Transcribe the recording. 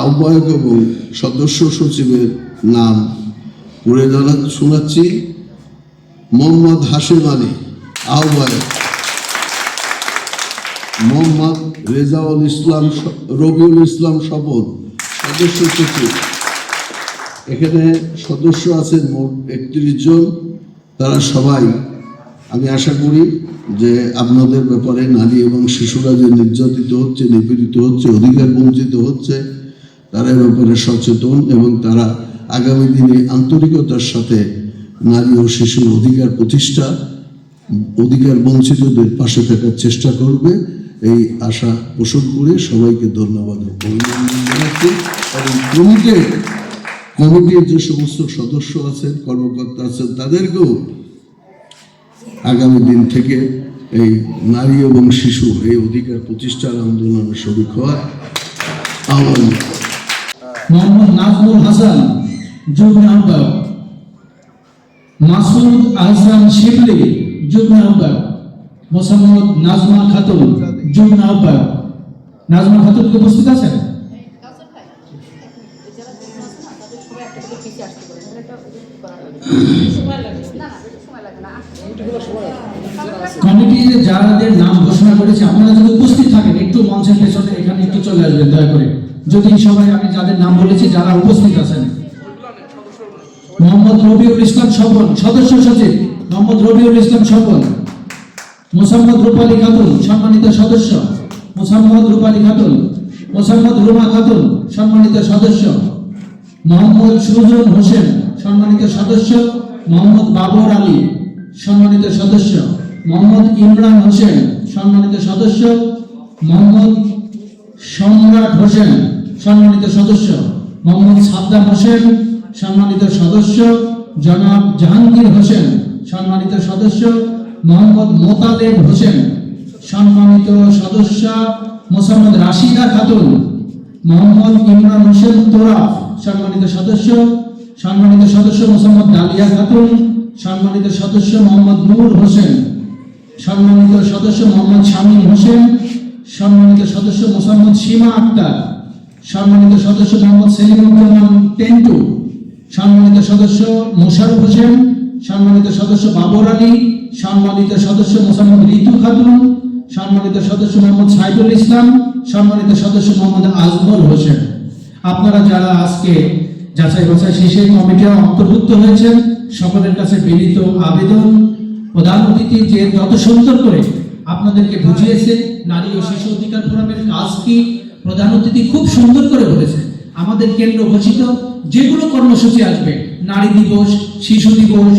আহ্বায়ক এবং সদস্য সচিবের নাম পড়ে জানা শোনাচ্ছি। মোহাম্মদ হাশিম আলী, আহ্বায়ক। মোহাম্মদ রেজাউল ইসলাম রবিউল ইসলাম শপথ, সদস্য সচিব। এখানে সদস্য আছেন মোট একত্রিশ জন। তারা সবাই, আমি আশা করি যে আপনাদের ব্যাপারে নারী এবং শিশুরা যে নির্যাতিত হচ্ছে, নিপীড়িত হচ্ছে, অধিকার বঞ্চিত হচ্ছে তারা এ ব্যাপারে সচেতন এবং তারা আগামী দিনে আন্তরিকতার সাথে নারী ও শিশুর অধিকার প্রতিষ্ঠা, অধিকার বঞ্চিতদের পাশে থাকার চেষ্টা করবে। এই আশা পোষণ করে সবাইকে ধন্যবাদ এবং কমিটির কমিটির যে সমস্ত সদস্য আছেন, কর্মকর্তা আছেন, তাদেরকেও আগামী দিন থেকে এই নারী এবং শিশু এই অধিকার প্রতিষ্ঠার আন্দোলনের শরিক হওয়ার আহ্বান মোহাম্মদ নাজমুল হাসান, যুগ্ম আহ্বায়ক। মাসুদ আহসান শিবলি, যুগ্ম আহ্বায়ক। মোসাম্মদ নাজমা খাতুন, যুগ্ম আহ্বায়ক। নাজমা খাতুন কি উপস্থিত আছেন? কমিটিতে যাদের নাম ঘোষণা করেছে, আপনারা যদি উপস্থিত থাকেন, একটু মঞ্চের পেছনে এখানে একটু চলে আসবেন, দয়া করে। যদি সবাই আমি যাদের নাম বলেছি, যারা উপস্থিত আছেন। মোহাম্মদ রবিউল ইসলাম স্বপন, সদস্য সচিব, মোহাম্মদ রবিউল ইসলাম স্বপন। মোসাম্মদ রূপালী খাতুন, সম্মানিত সদস্য। মোসাম্মদ রূপালী খাতুন, মোসাম্মদ রুমা খাতুন, সম্মানিত সদস্য। মোহাম্মদ সুজন হোসেন, সম্মানিত সদস্য। মোহাম্মদ বাবর আলী, সম্মানিত সদস্য। মোহাম্মদ ইমরান হোসেন, সম্মানিত সদস্য। মোহাম্মদ সম্রাট হোসেন, সম্মানিত সদস্য, মোহাম্মদ সাদ্দাম হোসেন, সম্মানিত সদস্য, জনাব জাহাঙ্গীর হোসেন, সম্মানিত সদস্য, মোহাম্মদ মোতালেব হোসেন, সম্মানিত সদস্য, মোসাম্মদ রাশিদা খাতুন, মোহাম্মদ ইমরান হোসেন তোরাফ, সম্মানিত সদস্য সম্মানিত সদস্য মোসাম্মদ ডালিয়া খাতুন, সম্মানিত সদস্য মোহাম্মদ নূর হোসেন, সম্মানিত সদস্য মোহাম্মদ শামীম হোসেন। সদস্য মোসাম্মদ সীমা আক্তার, সম্মানিত সদস্য মোহাম্মদ সেলিমুজ্জামান টেন্টু, সম্মানিত সদস্য মোশারফ হোসেন, সম্মানিত সদস্য বাবর আলী, সম্মানিত সদস্য মোসাম্মদ ঋতু খাতুন, সম্মানিত সদস্য মোহাম্মদ সাইদুল ইসলাম, সম্মানিত সদস্য মোহাম্মদ আজমল হোসেন। আপনারা যারা আজকে যাচাই বাছাই শেষে কমিটিতে অন্তর্ভুক্ত হয়েছেন, সকলের কাছে বিনীত আবেদন। প্রধান অতিথি যে যত সুন্দর করে আপনাদেরকে বুঝিয়েছে, নারী ও শিশু অধিকার ফোরামের কাজ কি? প্রধান অতিথি খুব সুন্দর করে বলেছে আমাদের কেন্দ্র ঘোষিত, যেগুলো কর্মসূচি আসবে, নারী দিবস, শিশু দিবস